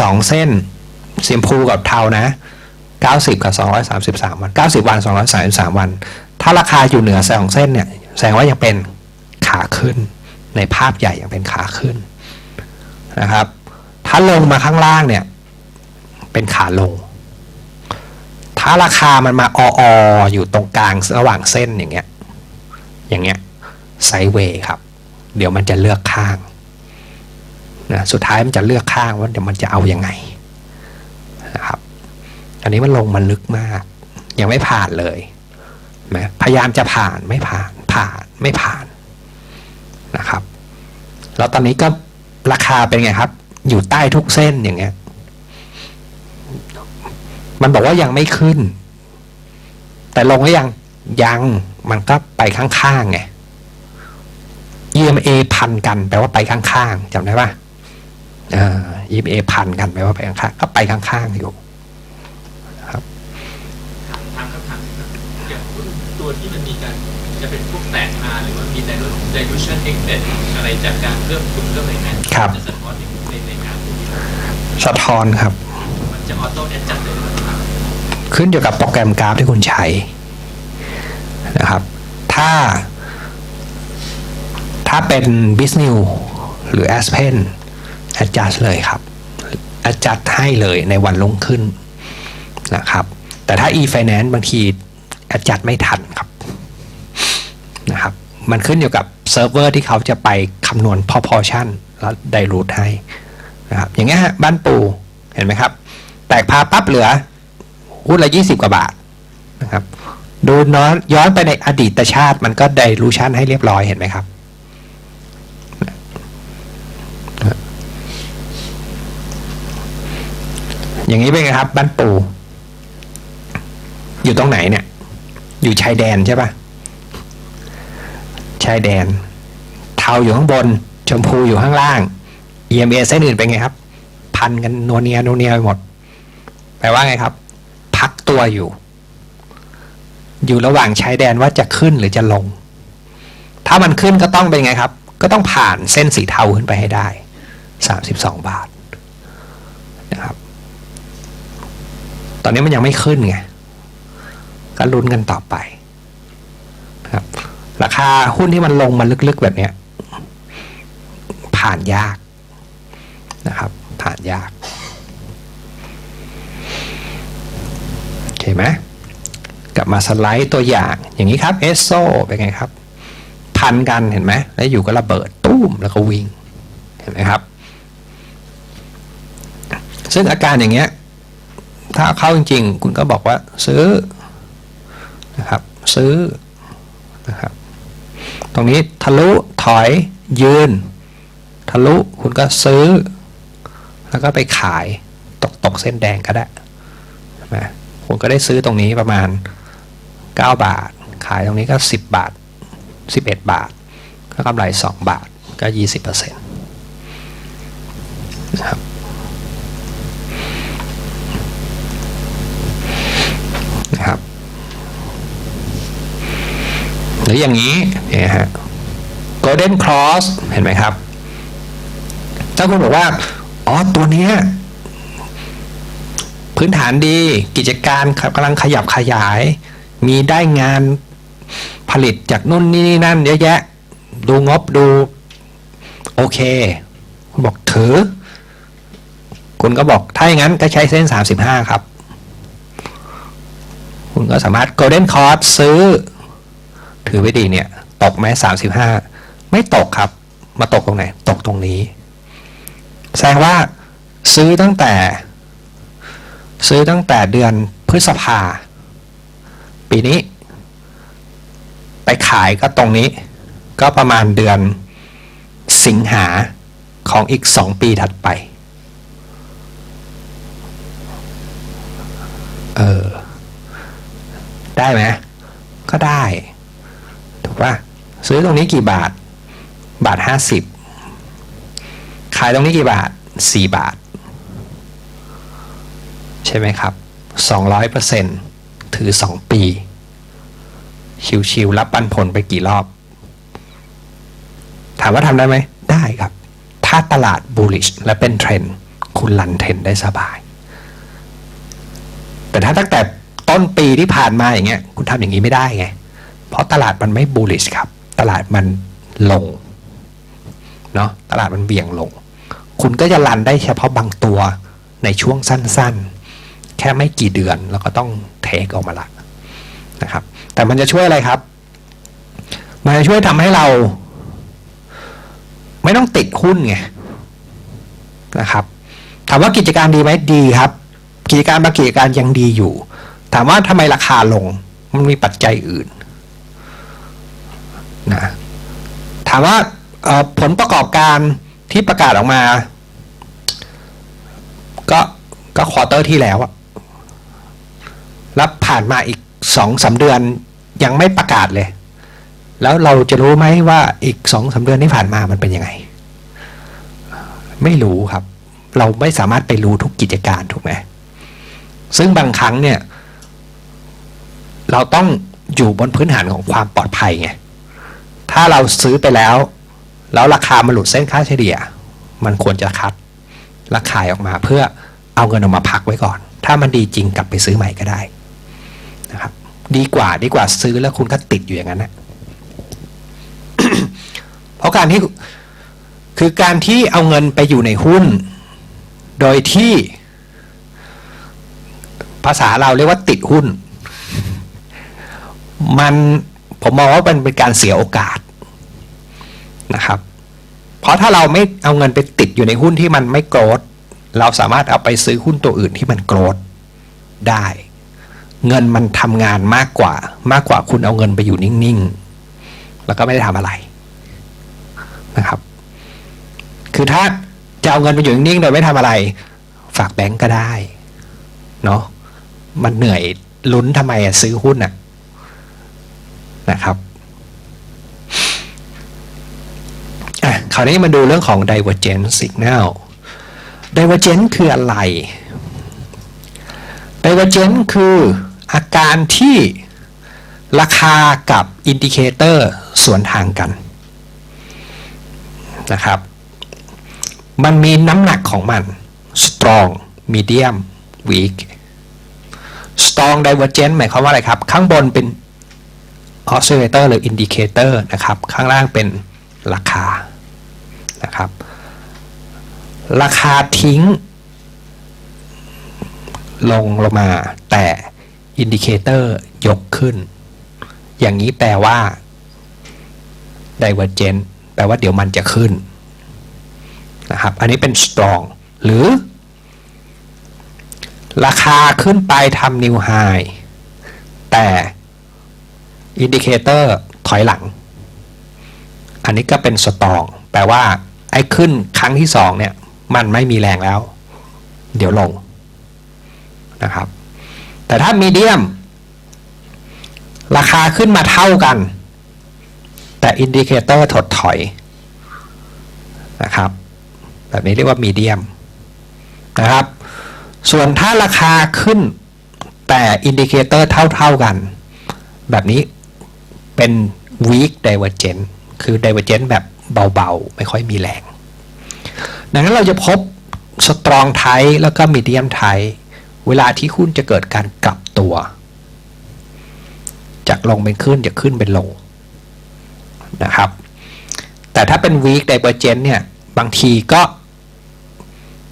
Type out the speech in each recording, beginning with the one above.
สองเส้นเสียมพูกับเทานะ 90 กับ 233 วัน 90 วัน 233 วัน ถ้าราคาอยู่เหนือสองเส้นเนี่ย แสดงว่ายังเป็นขาขึ้น ในภาพใหญ่ยังเป็นขาขึ้นนะครับ ถ้าลงมาข้างล่างเนี่ย เป็นขาลง ถ้าราคามันมาอออยู่ตรงกลางระหว่างเส้นอย่างเงี้ย อย่างเงี้ยไซเวย์ครับ เดี๋ยวมันจะเลือกข้าง นะสุดท้ายมันจะเลือกข้างว่าเดี๋ยวมันจะเอาอยัางไงนะครับ อันนี้มันลงมันลึกมาก ยังไม่ผ่านเลยนะพยายามจะผ่านไม่ผ่าน ผ่านไม่ผ่านนะครับ แล้วตอนนี้ก็ราคาเป็นไงครับ อยู่ใต้ทุกเส้นอย่างเงี้ย มันบอกว่ายังไม่ขึ้น แต่ลงก็ยังยังมันก็ไปข้างๆไง EMA พันกันแปลว่าไปข้างๆจำได้ปะ อ่า EMA พันกันแปลว่าไปข้างๆก็ไปข้างๆอยู่ทางคำถามอย่างหุ้นตัวที่มันมีการจะเป็นพวกแตกมาหรือว่ามีแต่ dilution exit อะไรจากการเพิ่มทุนเพิ่มอะไรนั้นครับจะสะท้อนในในในงานพวกนี้สะท้อนครับมันจะออโต้แอดจัดเลยหรือเปล่าขึ้นอยู่กับโปรแกรมกราฟที่คุณใช้นะครับ ถ้า ถ้าเป็น b i z n e w หรือ Aspen adjust เลยครับ adjust ให้เลยในวันลงขึ้นนะครับ แต่ถ้า e-finance บางที adjust ไม่ทันครับนะครับ มันขึ้นอยู่กับเซิร์ฟเวอร์ที่เขาจะไปคำนวณ proportion แล้วไดรูทให้นะครับ อย่างเงี้ยฮะบ้านปูเห็นไหมครับ แตกพาปั๊บเหลือหุ้นละยี่สิบกว่าบาทนะครับ ดูน้อนย้อนไปในอดีตชาติมันก็ไดรูชันให้เรียบร้อยเห็นไหมครับ อย่างนี้เป็นไงครับ บ้านปู อยู่ตรงไหนเนี่ย อยู่ชายแดนใช่ปะชายแดน เทาอยู่ข้างบน ชมพูอยู่ข้างล่าง EMA เส้นอื่นเป็นไงครับ พันกันนัวเนียนัวเนียไปหมด แปลว่าไงครับ พักตัวอยู่ อยู่ระหว่างชายแดนว่าจะขึ้นหรือจะลง ถ้ามันขึ้นก็ต้องเป็นไงครับ ก็ต้องผ่านเส้นสีเทาขึ้นไปให้ได้ 32 บาทนะครับ ตอนนี้มันยังไม่ขึ้นไงก็ลุ้นกันต่อไปครับ ราคาหุ้นที่มันลงมาลึกๆแบบเนี้ย ผ่านยากนะครับ ผ่านยากโอเคไหมกลับมาสไลด์ตัวอย่าง อย่างนี้ครับเอสโซเป็นไงครับ พันกันเห็นไหมแล้วอยู่ก็ระเบิดตุ้มแล้วก็วิ่ง เห็นไหมครับ ซึ่งอาการอย่างเงี้ย ถ้าเข้าจริง ๆ คุณก็บอกว่าซื้อนะครับ ซื้อนะครับ ตรงนี้ทะลุถอยยืน ทะลุคุณก็ซื้อ แล้วก็ไปขายตกตกเส้นแดงก็ได้ใช่ไหมคุณก็ได้ซื้อตรงนี้ประมาณ 9 บาท ขายตรงนี้ก็ 10 บาท 11 บาท ก็กำไร 2 บาทก็ 20%นะครับนะครับ รืออย่างนี้เนี่ยฮะ Golden Cross เห็นไหมครับ ถ้าคุณบอกว่า อ๋อ ตัวเนี้ยพื้นฐานดีกิจการกำลังขยับขยาย มีได้งานผลิตจากนู่นนี่นั่นเยอะแยะ ดูงบดู โอเค คุณบอกถือ คุณก็บอกถ้าอย่างนั้นก็ใช้เส้น 35 ครับ คุณก็สามารถ Golden c o r d ซื้อ ถือไว้ดีเนี่ย ตกไหม35ไม่ตกครับ มาตกตรงไหน ตกตรงนี้ แสดงว่าซื้อตั้งแต่ ซื้อตั้งแต่เดือนพฤษภา ปีนี้ ไปขายก็ตรงนี้ ก็ประมาณเดือนสิงหาของอีกสองปีถัดไป เออ ได้ไหม ก็ได้ ป่ะ ซื้อตรงนี้กี่บาท บาทห้าสิบขายตรงนี้กี่บาทสี่บาท ใช่ไหมครับสองร้อยเปอร์เซ็นถือสองปี ชิวๆรับปันผลไปกี่รอบ ถามว่าทำได้ไหม ได้ครับ ถ้าตลาด bullish และเป็นเทรนด์คุณลันเทรนได้สบาย แต่ถ้าตั้งแต่ต้นปีที่ผ่านมาอย่างเงี้ย คุณทำอย่างนี้ไม่ได้ไง เพราะตลาดมันไม่บูลลิชครับ ตลาดมันลงเนาะตลาดมันเบี่ยงลง คุณก็จะรันได้เฉพาะบางตัวในช่วงสั้นๆ แค่ไม่กี่เดือนแล้วก็ต้องเทคออกมาละนะครับ แต่มันจะช่วยอะไรครับ มันจะช่วยทำให้เรา ไม่ต้องติดหุ้นไงนะครับถามว่ากิจการดีไหมดีครับ กิจการบางกิจการยังดีอยู่ ถามว่าทำไมราคาลง มันมีปัจจัยอื่น นะถามว่าผลประกอบการที่ประกาศออกมา ก็ก็ควอเตอร์ที่แล้วอะแล้วผ่านมาอีกสองสาเดือนยังไม่ประกาศเลย แล้วเราจะรู้ไหมว่าอีกสองสาเดือนที่ผ่านมามันเป็นยังไง ไม่รู้ครับ เราไม่สามารถไปรู้ทุกกิจการถูกไหมซึ่งบางครั้งเนี่ย เราต้องอยู่บนพื้นฐานของความปลอดภัยไง ถ้าเราซื้อไปแล้ว แล้วราคามันหลุดเส้นค่าเฉลี่ย มันควรจะคัดราคายออกมาเพื่อเอาเงินออกมาพักไว้ก่อน ถ้ามันดีจริงกลับไปซื้อใหม่ก็ได้นะครับดีกว่าดีกว่าซื้อแล้วคุณก็ติดอยู่อย่างนั้นนะเพราะการที่คือการที่เอาเงินไปอยู่ในหุ้น โดยที่ภาษาเราเรียกว่าติดหุ้น มันผมมองว่ามันเป็นการเสียโอกาส นะครับ เพราะถ้าเราไม่เอาเงินไปติดอยู่ในหุ้นที่มันไม่โกรธเราสามารถเอาไปซื้อหุ้นตัวอื่นที่มันโกรธได้ เงินมันทำงานมากกว่ามากกว่าคุณเอาเงินไปอยู่นิ่งๆ แล้วก็ไม่ได้ทำอะไรนะครับ คือถ้าจะเอาเงินไปอยู่นิ่งๆโดยไม่ทำอะไร ฝากแบงก์ก็ได้เนาะมันเหนื่อยลุ้นทำไมอะซื้อหุ้นอะนะครับอะ คราวนี้มาดูเรื่องของ divergent signal divergent คืออะไร divergent คืออาการที่ราคากับอินดิเคเตอร์สวนทางกันนะครับ มันมีน้ำหนักของมัน strong medium weak strong divergent หมายความว่าอะไรครับ ข้างบนเป็น oscillator หรือ indicator นะครับ ข้างล่างเป็นราคา ราคาทิ้ง ลงลงมา แต่ indicator ยกขึ้น อย่างนี้แปลว่า divergent แปลว่าเดี๋ยวมันจะขึ้นนะครับ อันนี้เป็น strong หรือ ราคาขึ้นไปทำ new high แต่อินดิเคเตอร์ถอยหลัง อันนี้ก็เป็นสตอง แปลว่า ไอ้ขึ้นครั้งที่สองเนี่ย มันไม่มีแรงแล้ว เดี๋ยวลงนะครับ แต่ถ้ามีเดียม ราคาขึ้นมาเท่ากัน แต่อินดิเคเตอร์ถดถอยนะครับ แบบนี้เรียกว่ามีเดียมนะครับ ส่วนถ้าราคาขึ้นแต่อินดิเคเตอร์เท่าๆกัน แบบนี้เป็น weak divergent คือ divergent แบบเบาๆ ไม่ค่อยมีแรง ดังนั้นเราจะพบ strong type แล้วก็ medium type เวลาที่หุ้นจะเกิดการกลับตัว จากลงเป็นขึ้นจากขึ้นเป็นลงนะครับ แต่ถ้าเป็น weak divergent เนี่ย บางทีก็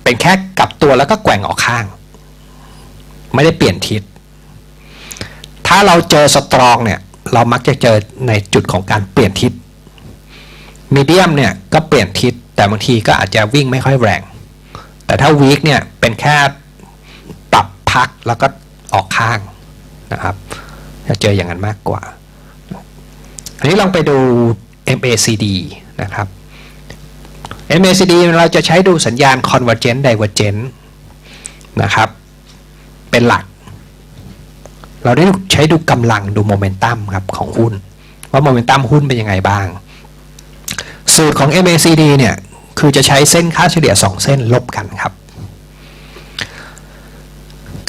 เป็นแค่กลับตัวแล้วก็แกว่งออกข้าง ไม่ได้เปลี่ยนทิศ ถ้าเราเจอสตรองเนี่ย เรามักจะเจอในจุดของการเปลี่ยนทิศมีเดียมเนี่ยก็เปลี่ยนทิศ แต่บางทีก็อาจจะวิ่งไม่ค่อยแรง แต่ถ้าวีคเนี่ยเป็นแค่ปรับพักแล้วก็ออกข้างนะครับ จะเจออย่างนั้นมากกว่า อันนี้ลองไปดู MACD นะครับ MACD เราจะใช้ดูสัญญาณ convergent divergent นะครับ เป็นหลัก เราได้ใช้ดูกำลังดูโมเมนตัมครับของหุ้น ว่าโมเมนตัมหุ้นเป็นยังไงบ้าง สูตรของ MACD เนี่ย คือจะใช้เส้นค่าเฉลี่ย 2 เส้นลบกันครับ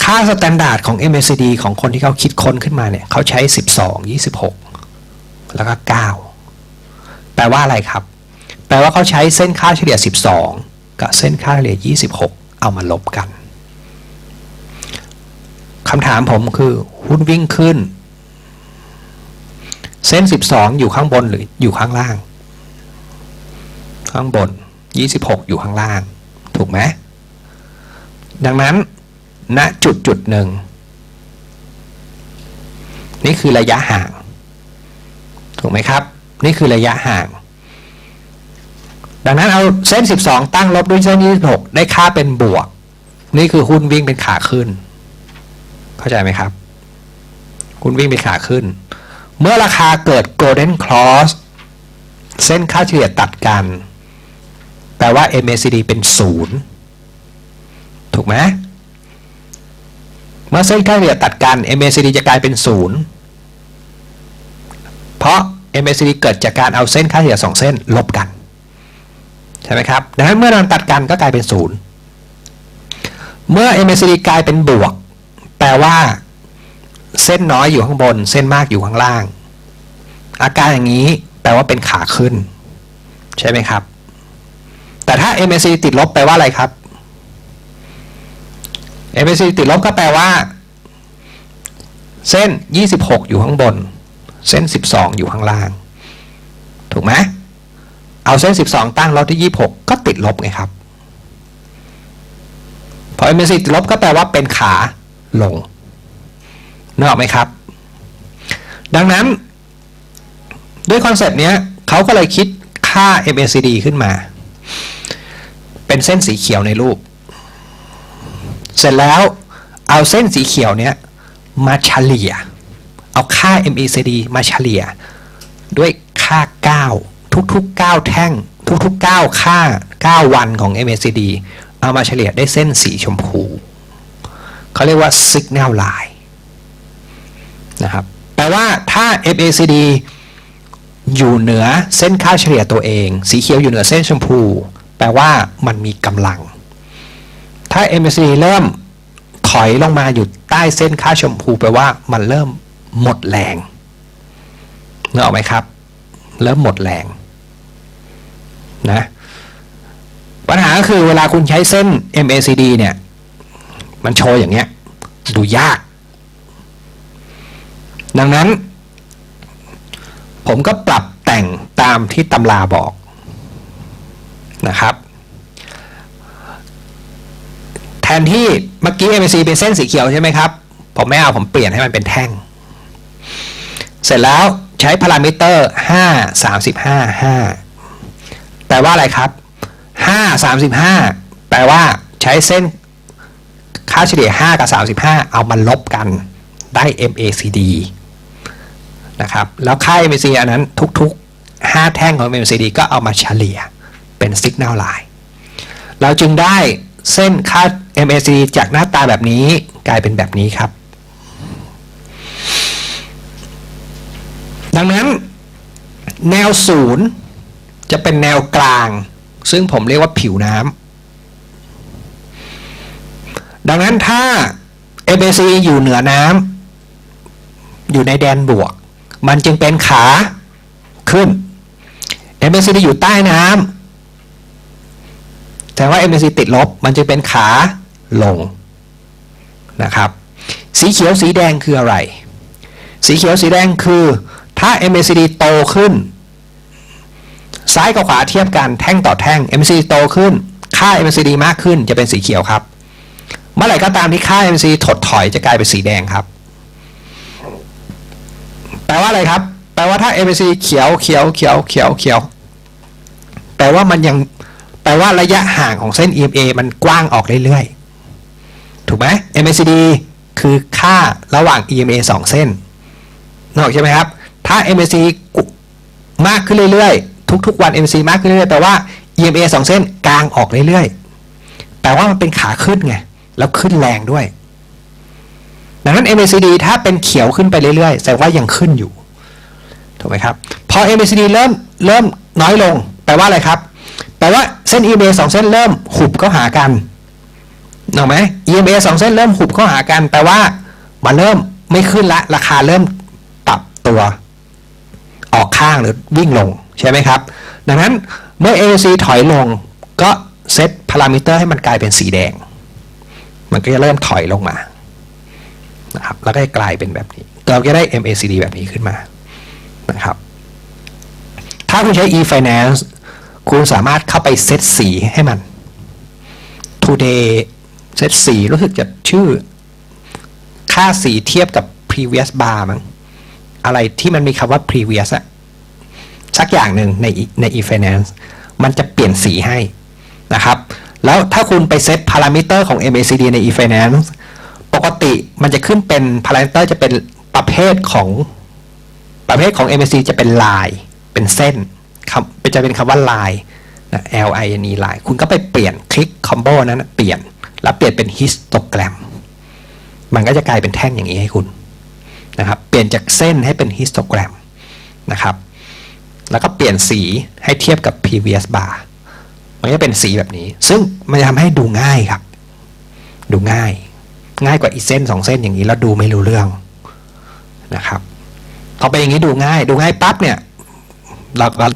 ค่าสแตนดาร์ดของ MACD ของคนที่เขาคิดค้นขึ้นมาเนี่ยเขาใช้ 12 26 แล้วก็ 9 แปลว่าอะไรครับ แปลว่าเขาใช้เส้นค่าเฉลี่ย 12 กับเส้นค่าเฉลี่ย 26 เอามาลบกันคำถามผมคือหุ้นวิ่งขึ้น เส้น 12 อยู่ข้างบนหรืออยู่ข้างล่าง ข้างบน 26 อยู่ข้างล่าง ถูกไหมดังนั้นณจุดจุดหนึ่ง นี่คือระยะห่าง ถูกไหมครับ นี่คือระยะห่าง ดังนั้นเอาเส้น 12 ตั้งลบด้วยเส้น 26 ได้ค่าเป็นบวก นี่คือหุ้นวิ่งเป็นขาขึ้น เข้าใจไหมครับหุ้นวิ่งเป็นขาขึ้น เมื่อราคาเกิด golden cross เส้นค่าเฉลี่ยตัดกัน แปลว่า MACD เป็นศูนย์ถูกไหมเมื่อเส้นค่าเฉลี่ยตัดกัน MACD จะกลายเป็นศูนย์เพราะ MACD เกิดจากการเอาเส้นค่าเฉลี่ยสองเส้นลบกัน ใช่ไหมครับดังนั้นเมื่อมันตัดกันก็กลายเป็นศูนย์เมื่อ MACD กลายเป็นบวก แปลว่า เส้นน้อยอยู่ข้างบน เส้นมากอยู่ข้างล่าง อาการอย่างนี้แปลว่าเป็นขาขึ้น ใช่ไหมครับ แต่ถ้า MACD ติดลบแปลว่าอะไรครับ MACD ติดลบก็แปลว่า เส้น 26 อยู่ข้างบน เส้น 12 อยู่ข้างล่าง ถูกไหมเอาเส้น 12 ตั้งลบที่ 26 ก็ติดลบไงครับ พอ MACD ติดลบก็แปลว่าเป็นขาลงนึกออกไหมครับ ดังนั้น ด้วยคอนเซปต์เนี้ยเขาก็เลยคิดค่า MACD ขึ้นมา เป็นเส้นสีเขียวในรูป เสร็จแล้วเอาเส้นสีเขียวเนี้ยมาเฉลี่ย เอาค่า MACD มาเฉลี่ย ด้วยค่า 9 ทุกๆ 9 แท่ง ทุกๆ 9 ค่า 9 วันของ MACD เอามาเฉลี่ยได้เส้นสีชมพูเขาเรียกว่า Signal Line นะครับแปลว่าถ้า MACD อยู่เหนือเส้นค่าเฉลี่ยตัวเอง สีเขียวอยู่เหนือเส้นชมพู แปลว่ามันมีกำลัง ถ้า MACD เริ่มถอยลงมาอยู่ใต้เส้นค่าชมพูแปลว่ามันเริ่มหมดแรงนึกออกไหมครับ เริ่มหมดแรงนะปัญหาก็คือเวลาคุณใช้เส้น MACD เนี่ย มันโชว์อย่างเงี้ย ดูยาก ดังนั้น ผมก็ปรับแต่งตามที่ตำราบอก นะครับ แทนที่เมื่อกี้ MAC เป็นเส้นสีเขียวใช่ไหมครับ ผมไม่เอาผมเปลี่ยนให้มันเป็นแท่ง เสร็จแล้วใช้พารามิเตอร์ 5 35 5 แปลว่าอะไรครับ 5 35 แปลว่าใช้เส้นค่าเฉลี่ย 5 กับ 35 เอามาลบกันได้ MACD นะครับ แล้วค่า MACD อันนั้นทุกๆ 5 แท่งของ MACD ก็เอามาเฉลี่ย เป็น Signal Line เราจึงได้เส้นค่า MACD จากหน้าตาแบบนี้กลายเป็นแบบนี้ครับ ดังนั้นแนวศูนย์จะเป็นแนวกลาง ซึ่งผมเรียกว่าผิวน้ำดังนั้นถ้า MAC อยู่เหนือน้ำอยู่ในแดนบวก มันจึงเป็นขาขึ้น MACD อยู่ใต้น้ำ แต่ว่า MACD ติดลบมันจึงเป็นขาลงนะครับ สีเขียวสีแดงคืออะไร สีเขียวสีแดงคือถ้า MACD โตขึ้น ซ้ายกับขวาเทียบกันแท่งต่อแท่ง MACD โตขึ้น ค่า MACD มากขึ้นจะเป็นสีเขียวครับ เมื่อไหร่ก็ตามที่ค่า MACD ถดถอยจะกลายเป็นสีแดงครับ แปลว่าอะไรครับ แปลว่าถ้า MACD เขียวเขียวเขียวเขียวเขียวแปลว่ามันยัง แปลว่าระยะห่างของเส้น EMA มันกว้างออกเรื่อยๆ ถูกไหม MACD คือค่าระหว่าง EMA 2 เส้นนอกใช่ไหมครับ ถ้า MAC มากขึ้นเรื่อยๆ ทุกๆวัน MAC มากขึ้นเรื่อยๆแปลว่า EMA 2 เส้นกลางออกเรื่อยๆ แปลว่ามันเป็นขาขึ้นไง แล้วขึ้นแรงด้วย ดังนั้น MACD ถ้าเป็นเขียวขึ้นไปเรื่อยๆ แสดงว่ายังขึ้นอยู่ ถูกไหมครับ พอ MACD เริ่มเริ่มน้อยลง แปลว่าอะไรครับ แปลว่าเส้น EMA 2 เส้นเริ่มหุบเข้าหากันถูกไหม EMA 2 เส้นเริ่มหุบเข้าหากัน แปลว่ามันเริ่มไม่ขึ้นละ ราคาเริ่มปรับตัว ออกข้างหรือวิ่งลง ใช่ไหมครับ ดังนั้นเมื่อ AOC ถอยลงก็เซตพารามิเตอร์ให้มันกลายเป็นสีแดง มันก็จะเริ่มถอยลงมานะครับแล้วก็จะกลายเป็นแบบนี้เราก็ได้ MACD แบบนี้ขึ้นมานะครับ ถ้าคุณใช้ e-finance คุณสามารถเข้าไปเซตสีให้มัน today เซตสีรู้สึกจะชื่อ ค่าสีเทียบกับ previous bar มั้งอะไรที่มันมีคำว่า previous อะสักอย่างหนึ่งในใน e-finance มันจะเปลี่ยนสีให้นะครับ แล้วถ้าคุณไปเซตพารามิเตอร์ของ MACD ใน e-finance ปกติมันจะขึ้นเป็นพารามิเตอร์จะเป็นประเภทของประเภทของ MACD จะเป็นลายเป็นเส้น จะเป็นคำว่าลายนะ L I N E ลายคุณก็ไปเปลี่ยนคลิกคอมโบนั้นเปลี่ยน แล้วเปลี่ยนเป็นฮิสโตแกรมมันก็จะกลายเป็นแท่งอย่างนี้ให้คุณนะครับ เปลี่ยนจากเส้นให้เป็นฮิสโตแกรมนะครับ แล้วก็เปลี่ยนสีให้เทียบกับ previous bar มันจะเป็นสีแบบนี้ ซึ่งมันจะทำให้ดูง่ายครับ ดูง่าย ง่ายกว่าอีเส้นสองเส้นอย่างนี้แล้วดูไม่รู้เรื่องนะครับพอเป็นอย่างนี้ดูง่าย ดูง่ายปั๊บเนี่ยเราก็